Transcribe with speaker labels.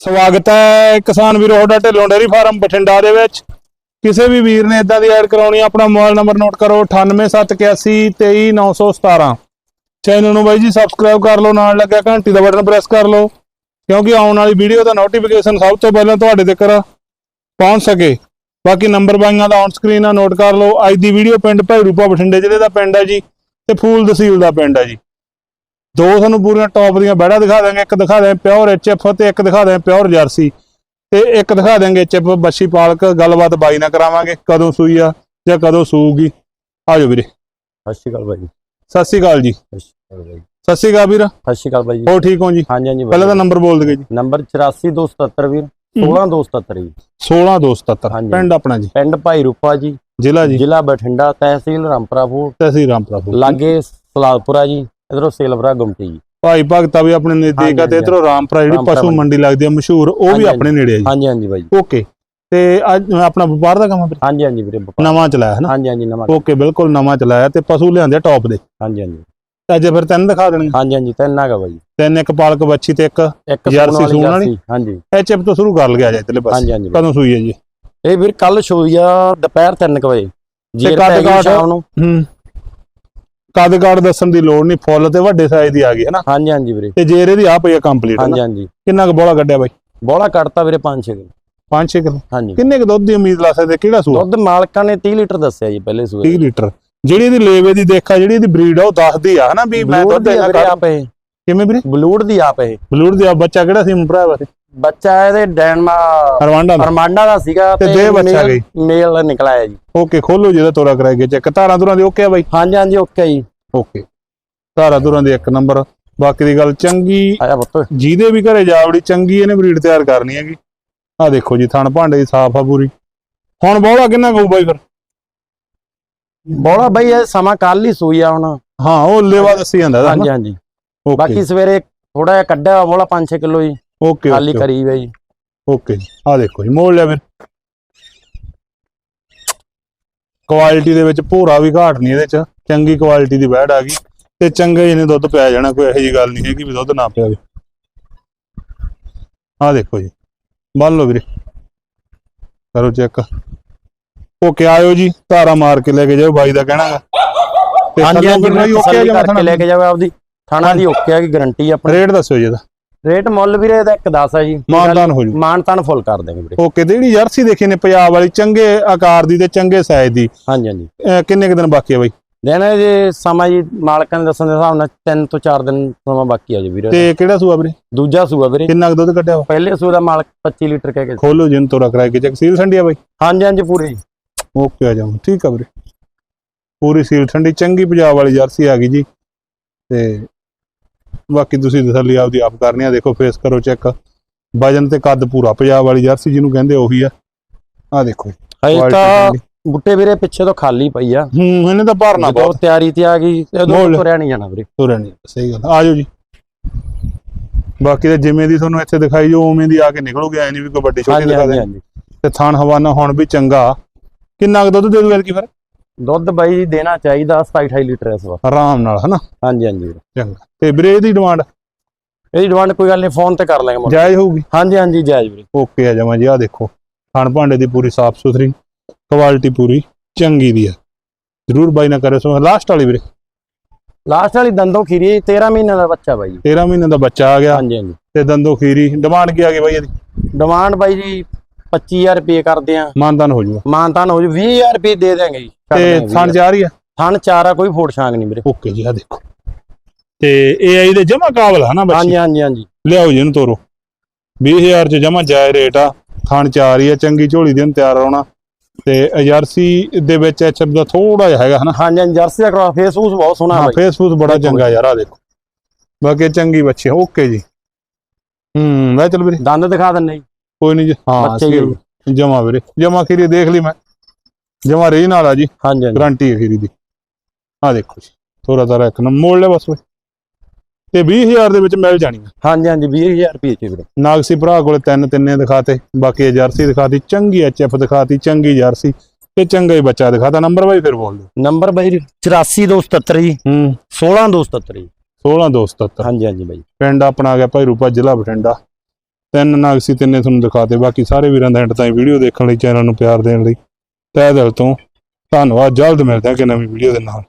Speaker 1: ਸਵਾਗਤ ਹੈ ਕਿਸਾਨ ਵੀਰੋ ਤੁਹਾਡਾ ਢਿੱਲੋਂ ਡੇਅਰੀ ਫਾਰਮ ਬਠਿੰਡਾ ਦੇ ਵਿੱਚ। ਕਿਸੇ ਵੀ ਵੀਰ ਨੇ ਇਦਾਂ ਦੀ ਐਡ ਕਰਾਉਣੀ ਆਪਣਾ ਮੋਬਾਈਲ ਨੰਬਰ ਨੋਟ ਕਰੋ 9871823917 ਚੈਨਲ ਨੂੰ ਬਾਈ ਜੀ ਸਬਸਕ੍ਰਾਈਬ ਕਰ ਲਓ, ਨਾਲ ਲੱਗਿਆ ਘੰਟੀ ਦਾ ਬਟਨ ਪ੍ਰੈਸ ਕਰ ਲਓ, ਕਿਉਂਕਿ ਆਉਣ ਵਾਲੀ ਵੀਡੀਓ ਦਾ ਨੋਟੀਫਿਕੇਸ਼ਨ ਸਭ ਤੋਂ ਪਹਿਲਾਂ ਤੁਹਾਡੇ ਤੱਕ ਪਹੁੰਚ ਸਕੇ। ਬਾਕੀ ਨੰਬਰ ਬਾਈਆਂ ਦਾ ਔਨ ਸਕਰੀਨ ਆ ਨੋਟ ਕਰ ਲਓ। ਅੱਜ ਦੀ ਵੀਡੀਓ ਪਿੰਡ ਭੈਰੂਪਾ ਬਠਿੰਡੇ ਜ਼ਿਲ੍ਹੇ ਦਾ ਪਿੰਡ ਹੈ ਜੀ, ਤੇ ਫੂਲ ਦਸੀਲ ਦਾ ਪਿੰਡ ਹੈ ਜੀ। ਦੋ ਤੁਹਾਨੂੰ ਪੂਰੀਆਂ ਟੌਪ ਦੀਆਂ ਬੈੜਾ ਦਿਖਾ ਦਾਂਗੇ ਇੱਕ ਦਿਖਾ ਦਾਂਗੇ ਪਿਓਰ ਐਚਐਫ ਤੇ ਇੱਕ ਦਿਖਾ ਦਾਂਗੇ ਪਿਓਰ ਜਰਸੀ। ਤੇ ਇੱਕ ਦਿਖਾ ਦਾਂਗੇ ਐਚਐਫ ਬੱਛੀ ਪਾਲਕ ਗੱਲਬਾਤ ਬਾਈ ਨਾਲ ਕਰਾਵਾਂਗੇ ਕਦੋਂ ਸੂਈ ਆ ਜਾਂ ਕਦੋਂ ਸੂਊਗੀ। ਆਜੋ ਵੀਰੇ।
Speaker 2: ਸਤਿ ਸ਼੍ਰੀ ਅਕਾਲ ਬਾਈ
Speaker 1: ਸਤਿ ਸ਼੍ਰੀ ਅਕਾਲ ਜੀ।
Speaker 2: ਸਤਿ ਸ਼੍ਰੀ ਅਕਾਲ ਬਾਈ
Speaker 1: ਸਤਿ ਸ਼੍ਰੀ ਅਕਾਲ ਵੀਰ।
Speaker 2: ਸਤਿ ਸ਼੍ਰੀ ਅਕਾਲ ਬਾਈ ਜੀ।
Speaker 1: ਹੋ ਠੀਕ ਹੋ ਜੀ?
Speaker 2: ਹਾਂਜੀ ਹਾਂਜੀ
Speaker 1: ਪਹਿਲਾਂ ਤਾਂ ਨੰਬਰ ਬੋਲ ਦਗੇ ਜੀ।
Speaker 2: ਨੰਬਰ 84277 ਵੀਰ 16277 ਜੀ।
Speaker 1: 16277
Speaker 2: ਹਾਂਜੀ।
Speaker 1: ਪਿੰਡ ਆਪਣਾ ਜੀ।
Speaker 2: ਪਿੰਡ ਭਾਈ ਰੂਪਾ ਜੀ।
Speaker 1: ਜ਼ਿਲ੍ਹਾ ਜੀ।
Speaker 2: ਜ਼ਿਲ੍ਹਾ ਬਠਿੰਡਾ ਤਹਿਸੀਲ ਰਾਮਪੁਰਾ ਫੂਲ
Speaker 1: ਤਹਿਸੀਲ ਰਾਮਪੁਰਾ ਫੂਲ।
Speaker 2: ਲਾਗੇ ਸਲਾਦਪੁਰਾ ਜੀ। ਇਧਰੋਂ ਸੇਲਵਰਾ ਗੁਮਟੀ ਜੀ।
Speaker 1: ਭਾਈ ਭਗਤਾ ਵੀ ਆਪਣੇ ਨਜ਼ਦੀਕ ਆ ਤੇ ਇਧਰੋਂ ਰਾਮਪੁਰਾ ਜਿਹੜੀ ਪਸ਼ੂ ਮੰਡੀ। ਲੱਗਦੀ ਆ ਮਸ਼ਹੂਰ ਉਹ ਵੀ ਆਪਣੇ ਨੇੜੇ ਆ ਜੀ।
Speaker 2: ਹਾਂਜੀ ਹਾਂਜੀ ਬਾਈ।
Speaker 1: ਓਕੇ। ਤੇ ਅੱਜ ਆਪਣਾ ਵਪਾਰ ਦਾ ਕੰਮ ਆ?
Speaker 2: ਹਾਂਜੀ ਹਾਂਜੀ ਵੀਰੇ।
Speaker 1: ਨਵਾਂ ਚਲਾਇਆ ਹੈ ਨਾ?
Speaker 2: ਹਾਂਜੀ ਹਾਂਜੀ ਨਵਾਂ।
Speaker 1: ਓਕੇ ਬਿਲਕੁਲ ਨਵਾਂ ਚਲਾਇਆ ਤੇ ਪਸ਼ੂ ਲਿਆਂਦੇ ਟੌਪ ਦੇ।
Speaker 2: ਹਾਂਜੀ ਹਾਂਜੀ।
Speaker 1: ਅੱਜ ਫਿਰ ਤੈਨੂੰ ਦਿਖਾ ਦੇਣਗੇ?
Speaker 2: ਹਾਂਜੀ ਹਾਂਜੀ ਤਿੰਨ ਹੈਗਾ ਬਾਈ।
Speaker 1: ਤਿੰਨ ਇੱਕ ਪਾਲਕ ਬੱਚੀ ਤੇ ਇੱਕ
Speaker 2: ਇੱਕ
Speaker 1: ਜਰਸੀ
Speaker 2: ਸੂਣ
Speaker 1: ਵਾਲੀ?
Speaker 2: ਹਾਂਜੀ।
Speaker 1: ਐਚਐਫ ਤੋਂ ਸ਼ੁਰੂ ਕਰ ਲਿਆ ਜਾਏ ਤੇਲੇ ਬਸ
Speaker 2: ਹਾਂਜੀ ਹਾਂਜੀ ਬਾਈ।
Speaker 1: ਕਦੋਂ ਸੂਈ ਹੈ ਜੀ?
Speaker 2: ਇਹ ਵੀਰ ਕੱਲ ਸ਼ੋਈ ਆ ਦੁਪਹਿਰ 3 ਵਜੇ। ਜੇ
Speaker 1: ਕਾਠ?
Speaker 2: ਸ਼ਾਮ ਨੂੰ।
Speaker 1: ਹੂੰ। ਕਦ ਕਾੜ ਦੱਸਣ ਦੀ ਲੋੜ ਨਹੀਂ ਫੁੱਲ ਤੇ ਵੱਡੇ ਸਾਈਜ਼ ਦੀ ਆ ਗਈ ਹੈ ਨਾ
Speaker 2: ਹਾਂਜੀ ਹਾਂਜੀ ਵੀਰੇ।
Speaker 1: ਤੇ ਜੇਰ ਇਹਦੀ ਆ ਪਈ ਆ ਕੰਪਲੀਟ
Speaker 2: ਹਾਂਜੀ ਹਾਂਜੀ।
Speaker 1: ਕਿੰਨਾ ਕੁ ਬੋਲਾ ਕੱਢਿਆ ਬਾਈ?
Speaker 2: ਬੋਲਾ ਕੱਟਤਾ ਵੀਰੇ 5-6 ਕਿਲੋ।
Speaker 1: 5-6 ਕਿਲੋ?
Speaker 2: ਹਾਂਜੀ।
Speaker 1: ਕਿੰਨੇ ਕੁ ਦੁੱਧ ਦੀ ਉਮੀਦ ਲਾ ਸਕਦੇ? ਕਿਹੜਾ ਸੂਆ?
Speaker 2: ਦੁੱਧ ਮਾਲਕਾਂ ਨੇ 30 ਲੀਟਰ ਦੱਸਿਆ ਜੀ ਪਹਿਲੇ ਸੂਏ
Speaker 1: 30 ਲੀਟਰ। ਜਿਹੜੀ ਇਹਦੀ ਲੇਵੇ ਦੀ ਦੇਖਾ ਜਿਹੜੀ ਇਹਦੀ ਬਰੀਡ ਆ ਉਹ ਦੱਸਦੀ ਆ ਹਨਾ ਵੀ ਮੈਂ ਦੁੱਧ
Speaker 2: ਦੀ
Speaker 1: ਇੰਨਾ
Speaker 2: ਵੀਰੇ
Speaker 1: ਕੱਢ-
Speaker 2: ਆਪ ਇਹ।
Speaker 1: ਕਿਵੇਂ ਵੀਰੇ?
Speaker 2: ਬਲੂਡ ਦੀ ਆਪ ਇਹ।
Speaker 1: ਬਲੂਰ ਦੀ ਆ ਬੱਚਾ ਕਿਹੜਾ ਸੀ ਭਰਾ ਵਾਸਤੇ
Speaker 2: ਬੱਚਾ ਇਹਦੇ ਡੈਨਮਾ
Speaker 1: ਰਵਾਂਡਾ ਦਾ।
Speaker 2: ਅਰਮਾਂਡਾ ਦਾ ਸੀਗਾ
Speaker 1: ਤੇ ਦੇ ਬੱਚਾ ਗਈ।
Speaker 2: ਮੇਲ ਨਿਕਲਾਇਆ ਜੀ।
Speaker 1: ਓਕੇ ਖੋਲੋ ਜਿਹਦਾ ਤੋਰਾ ਕਰਾਏਗੇ ਚੈੱਕ ਧਾਰਾਂ ਤੁਰਾਂ ਦੀ ਓਕੇ ਆ ਬਾਈ?
Speaker 2: ਹਾਂਜੀ ਹਾਂਜੀ ਓਕੇ ਜੀ।
Speaker 1: ਓਕੇ। ਧਾਰਾਂ ਤੁਰਾਂ ਦੀ ਇੱਕ ਨੰਬਰ। ਬਾਕੀ ਦੀ ਗੱਲ ਚੰਗੀ
Speaker 2: ਆਇਆ ਪੁੱਤ।
Speaker 1: ਜਿਹਦੇ ਵੀ ਘਰੇ ਜਾਵੜੀ ਚੰਗੀ ਇਹਨੇ ਬਰੀਡ ਤਿਆਰ ਕਰਨੀ ਹੈਗੀ। ਆ ਦੇਖੋ ਜੀ ਥਣ ਭਾਂਡੇ ਸਾਫ਼ ਆ ਪੂਰੀ। ਹੁਣ ਬੋਲਾ ਕਿੰਨਾ ਕਹੂ ਬਾਈ ਫਿਰ?
Speaker 2: ਬੋਲਾ ਬਈ ਇਹ ਸਮਾਂ ਕੱਲ ਹੀ ਸੂਈ ਆ ਹੁਣ।
Speaker 1: ਹਾਂ ਉਹ ਲੇਵਾ ਦੱਸੀ ਜਾਂਦਾ
Speaker 2: ਹਾਂਜੀ ਹਾਂਜੀ। ਬਾਕੀ ਸਵੇਰੇ ਥੋੜਾ ਜਿਹਾ ਕੱਢਿਆ ਬੋਲਾ 5-6 ਕਿਲੋ ਜੀ।
Speaker 1: ਓਕੇ
Speaker 2: ਖਾਲੀ ਕਰੀ ਹੈ ਜੀ
Speaker 1: ਓਕੇ ਆ ਦੇਖੋ ਜੀ ਮੋੜ ਲਿਆ ਫਿਰ। ਕੁਆਲਿਟੀ ਦੇ ਵਿੱਚ ਭੋਰਾ ਵੀ ਘਾਟ ਨਹੀਂ ਇਹਦੇ ਚ। ਚੰਗੀ ਕੁਆਲਿਟੀ ਦੀ ਬੈੜ ਆ ਗਈ। ਤੇ ਚੰਗੇ ਜਿਹਨੇ ਦੁੱਧ ਪਿਆ ਜਾਣਾ ਕੋਈ ਇਹੋ ਜੀ ਗੱਲ ਨਹੀਂ ਹੈਗੀ ਵੀ ਦੁੱਧ ਨਾ ਪਿਆਵੇ ਆ ਦੇਖੋ ਜੀ ਬੰਨ ਲਓ ਵੀਰੇ। ਕਰੋ ਚੈੱਕ ਓਕੇ ਆਇਓ ਜੀ ਧਾਰਾ ਮਾਰ ਕੇ ਲੈ ਕੇ ਜਾਓ ਬਾਈ ਦਾ ਕਹਿਣਾਗਾ ਤੇ
Speaker 2: ਹਾਂਜੀ ਹਾਂਜੀ
Speaker 1: ਜੀ ਓਕੇ ਆ
Speaker 2: ਕਰਕੇ ਲੈ ਕੇ ਜਾਵੇ ਆਪਦੀ। ਥਾਣਾ ਦੀ ਓਕੇ ਆ ਕਿ ਗਾਰੰਟੀ ਆਪਣੀ?
Speaker 1: ਰੇਟ ਦੱਸਿਓ ਜੀ ਇਹਦਾ।
Speaker 2: ਰੇਟ ਮੁੱਲ ਵੀਰੇ ਇਹਦਾ ਇੱਕ 10 ਆ ਜੀ।
Speaker 1: ਮਾਨਦਾਨ ਹੋ ਜੂ।
Speaker 2: ਮਾਨਤਾਨ ਫੁੱਲ ਕਰ ਦੇਗੇ ਵੀਰੇ।
Speaker 1: ਓਕੇ ਤੇ ਜਿਹੜੀ ਜਰਸੀ ਦੇਖੀ ਨੇ ਪੰਜਾਬ ਵਾਲੀ ਚੰਗੇ ਆਕਾਰ ਦੀ ਤੇ ਚੰਗੇ ਸਾਈਜ਼ ਦੀ।
Speaker 2: ਹਾਂਜੀ ਹਾਂਜੀ।
Speaker 1: ਕਿੰਨੇ ਕੁ ਦਿਨ ਬਾਕੀ ਆ ਬਾਈ?
Speaker 2: ਦੇਣਾ ਜੇ ਸਮਾਂ ਜੀ ਮਾਲਕਾਂ ਦੇ ਦੱਸਣ ਦੇ ਹਿਸਾਬ ਨਾਲ 3 ਤੋਂ 4 ਦਿਨ ਸਮਾਂ ਬਾਕੀ ਆ ਜੀ ਵੀਰੇ।
Speaker 1: ਤੇ ਕਿਹੜਾ ਸੂਆ ਵੀਰੇ?
Speaker 2: ਦੂਜਾ ਸੂਆ ਵੀਰੇ।
Speaker 1: ਕਿੰਨਾ ਕੁ ਦੁੱਧ ਕੱਢਿਆ
Speaker 2: ਪਹਿਲੇ ਸੂਏ ਦਾ ਮਾਲਕ 25 ਲੀਟਰ ਕਹਿ ਕੇ
Speaker 1: ਖੋਲੋ ਜਿੰਨ ਤੋਰਾ ਕਰਾਏ ਕੇ ਚੈੱਕ। ਸੀਲ ਠੰਡੀ ਆ ਬਾਈ?
Speaker 2: ਹਾਂਜੀ ਹਾਂਜੀ ਪੂਰੇ।
Speaker 1: ਓਕੇ ਆ ਜਾਵਾਂ ਠੀਕ ਆ ਵੀਰੇ। ਪੂਰੀ ਸੀਲ ਠੰਡੀ ਚੰਗੀ ਪੰਜਾਬ ਵਾਲੀ ਜਰਸੀ ਆ ਗਈ ਜੀ। ਤੇ ਬਾਕੀ ਤੁਸੀਂ ਤਸੱਲੀ ਆਪਦੀ ਆਪ ਕਰਨੀ ਆ ਦੇਖੋ ਫੇਸ ਕਰੋ ਚੈੱਕ ਵਜਨ ਤੇ ਕੱਦ ਪੂਰਾ ਪੰਜਾਬ ਵਾਲੀ ਜਰਸੀ ਜਿਹਨੂੰ ਕਹਿੰਦੇ ਉਹੀ ਆ। ਆ ਦੇਖੋ
Speaker 2: ਹਜੇ ਤਾਂ। ਬੁੱਟੇ ਵੀਰੇ ਪਿੱਛੇ ਤੋਂ ਖਾਲੀ ਪਈ ਆ।
Speaker 1: ਹੂੰ ਇਹਨੇ ਤਾਂ ਭਰਨਾ ਬਹੁਤ।
Speaker 2: ਤਿਆਰੀ ਤੇ ਆ ਗਈ ਉਦੋਂ। ਤੁਰਿਆ ਨਹੀਂ ਜਾਣਾ ਵੀਰੇ।
Speaker 1: ਤੁਰਿਆ ਨਹੀਂ ਸਹੀ ਗੱਲ ਆ। ਜਾਓ ਜੀ। ਬਾਕੀ ਤਾਂ ਜਿਵੇਂ ਦੀ ਤੁਹਾਨੂੰ ਇੱਥੇ ਦਿਖਾਈ ਜੋ ਉਵੇਂ ਦੀ ਆ ਕੇ ਨਿਕਲੋਗੇ ਐ ਨਹੀਂ ਵੀ ਕੋਈ ਵੱਡੀ ਛੋਟੀ ਦਿਖਾ ਦੇ। ਤੇ ਥਾਨ ਹਵਾਨਾ ਹੁਣ ਵੀ ਚੰਗਾ। ਕਿੰਨਾ ਕੁ ਦੁੱਧ ਦੇ ਦੂ ਕੀ ਫਿਰ?
Speaker 2: ਦੁੱਧ ਬਾਈ ਦੇਣਾ ਚਾਹੀਦਾ 27 28 ਲੀਟਰ ਇਸ ਵਾਰ।
Speaker 1: ਆਰਾਮ ਨਾਲ ਹਨਾ?
Speaker 2: ਹਾਂਜੀ ਹਾਂਜੀ
Speaker 1: ਚੰਗਾ। ਤੇ ਵੀਰੇ ਇਹਦੀ ਡਿਮਾਂਡ
Speaker 2: ਇਹਦੀ ਡਿਮਾਂਡ ਕੋਈ ਗੱਲ ਨਹੀਂ ਫੋਨ ਤੇ ਕਰ ਲਾਂਗੇ।
Speaker 1: ਜਾਇਜ਼ ਹੋਊਗੀ?
Speaker 2: ਹਾਂਜੀ ਹਾਂਜੀ ਜਾਇਜ਼ ਵੀਰੇ।
Speaker 1: ਓਕੇ ਆ ਜਾਵਾਂ ਜੀ ਆ ਦੇਖੋ। ਖਾਣ ਭਾਂਡੇ ਦੀ ਪੂਰੀ ਸਾਫ਼ ਸੁਥਰੀ ਕੁਆਲਿਟੀ ਪੂਰੀ ਚੰਗੀ ਦੀ ਆ। ਜ਼ਰੂਰ ਬਾਈ ਨਾ ਕਰਿਓ ਸੋ ਲਾਸਟ ਵਾਲੀ ਵੀਰੇ?
Speaker 2: ਲਾਸਟ ਵਾਲੀ ਦੰਦੋਂ ਖੀਰੀ 13 ਮਹੀਨੇ ਦਾ ਬੱਚਾ ਬਾਈ
Speaker 1: 13 ਮਹੀਨੇ ਦਾ ਬੱਚਾ ਆ ਗਿਆ।
Speaker 2: ਹਾਂਜੀ ਹਾਂਜੀ।
Speaker 1: ਤੇ ਦੰਦੋ ਖੀਰੀ ਡਿਮਾਂਡ ਕੀ ਆ ਗਈ ਬਾਈ ਇਹਦੀ?
Speaker 2: ਡਿਮਾਂਡ ਬਾਈ ਜੀ 25000 ਰੁਪਏ ਕਰਦੇ ਆ।
Speaker 1: ਮਾਨਦਾਨ ਹੋ ਜੂਗਾ।
Speaker 2: ਮਾਨਤਾਨ ਹੋ ਜੂ 20000 ਰੁਪਏ ਦੇ ਦੇਾਂਗੇ ਜੀ।
Speaker 1: ਤੇ ਥਣ। ਜਾ ਰਹੀ ਆ?
Speaker 2: ਥਣ ਚਾਰ ਕੋਈ ਫੋੜ ਛਾਂਗ ਨਹੀਂ ਵੀਰੇ।
Speaker 1: ਓਕੇ ਜੀ ਆ ਦੇਖੋ। ਤੇ ਇਹ ਆਈ ਦੇ ਜਮਾ ਕਾਬਲ ਹੈ ਨਾ ਬੱਚੀ?
Speaker 2: ਹਾਂਜੀ ਹਾਂਜੀ ਹਾਂਜੀ।
Speaker 1: ਲਿਆਓ ਜੀ ਇਹਨੂੰ ਤੋਰੋ। 20000 ਚ ਜਮਾ ਜਾਇ ਰੇਟ ਆ। ਥਣ ਚਾਰ ਹੀ ਆ ਚੰਗੀ ਝੋਲੀ ਦੇ ਨੂੰ ਤਿਆਰ ਆਉਣਾ ਤੇ ਜਰਸੀ ਦੇ ਵਿੱਚ ਐਚਐਫ ਦਾ ਥੋੜਾ ਜਿਹਾ ਹੈਗਾ ਹਨਾ?
Speaker 2: ਹਾਂਜੀ ਹਾਂਜੀ ਜਰਸੀ ਦਾ ਕਰਾ ਫੇਸ ਫੂਸ ਬਹੁਤ ਸੋਹਣਾ
Speaker 1: ਹਾਂ ਫੇਸਬੁੱਕ ਬੜਾ ਚੰਗਾ ਯਾਰ ਆ ਦੇਖੋ। ਬਾਕੀ ਚੰਗੀ ਬੱਚੀ ਓਕੇ ਜੀ। ਹੂੰ ਲੈ ਚੱਲ ਵੀਰੇ।
Speaker 2: ਦੰਦ ਦਿਖਾ ਦਿੰਨੇ ਜੀ।
Speaker 1: ਕੋਈ ਨਹੀਂ ਜੀ ਹਾਂ ਜਮਾ ਵੀਰੇ ਜਮਾ ਖੀਰੀ ਦੇਖ ਲਈ ਮੈਂ। ਜਮਾ ਰੀ ਨਾਲ ਆ ਜੀ।
Speaker 2: ਹਾਂਜੀ ਹਾਂਜੀ।
Speaker 1: ਗਾਰੰਟੀ ਹੈ ਖੀਰੀ ਦੀ। ਆ ਦੇਖੋ ਜੀ ਥੋੜਾ ਤਾਰਾ ਇੱਕ ਨੰਬਰ ਮੋੜ ਲੈ ਬਸ ਓਏ। ਤੇ 20000 ਦੇ ਵਿੱਚ ਮਿਲ ਜਾਣੀ ਆ।
Speaker 2: ਹਾਂਜੀ ਹਾਂਜੀ 20000 ਰੁਪਏ ਚ ਵੀਰੇ।
Speaker 1: ਨਾਗਸੀ ਭਰਾ ਕੋਲੇ ਤਿੰਨ ਤਿੰਨੇ ਦਿਖਾਤੇ ਬਾਕੀ ਜਰਸੀ ਦਿਖਾਤੀ ਚੰਗੀ ਐਚਐਫ ਦਿਖਾਤੀ ਚੰਗੀ ਜਰਸੀ ਤੇ ਚੰਗਾ ਹੀ ਬੱਚਾ ਦਿਖਾਤਾ। ਨੰਬਰ ਬਾਈ ਫਿਰ ਬੋਲ ਦਿਓ।
Speaker 2: ਨੰਬਰ ਬਾਈ 84277 ਜੀ
Speaker 1: ਹੂੰ।
Speaker 2: 16277 ਜੀ।
Speaker 1: 16 277
Speaker 2: ਹਾਂਜੀ ਹਾਂਜੀ ਬਾਈ।
Speaker 1: ਪਿੰਡ ਆਪਣਾ ਆ ਗਿਆ ਭਾਈ ਰੂਪਾ ਜ਼ਿਲ੍ਹਾ ਬਠਿੰਡਾ। ਤਿੰਨ ਨਾਗ ਸੀ, ਤਿੰਨੇ ਤੁਹਾਨੂੰ ਦਿਖਾਤੇ। ਬਾਕੀ ਸਾਰੇ ਵੀਰਾਂ ਦਾ ਐਂਡ ਤਾਈਂ ਵੀਡੀਓ ਦੇਖਣ ਲਈ, ਚੈਨਲ ਨੂੰ ਪਿਆਰ ਦੇਣ ਲਈ। ਤਹਿ ਦਿਲ ਤੋਂ ਧੰਨਵਾਦ। ਜਲਦ ਮਿਲਦੇ ਹਾਂ ਕਿ ਨਵੀਂ ਵੀਡੀਓ ਦੇ ਨਾਲ।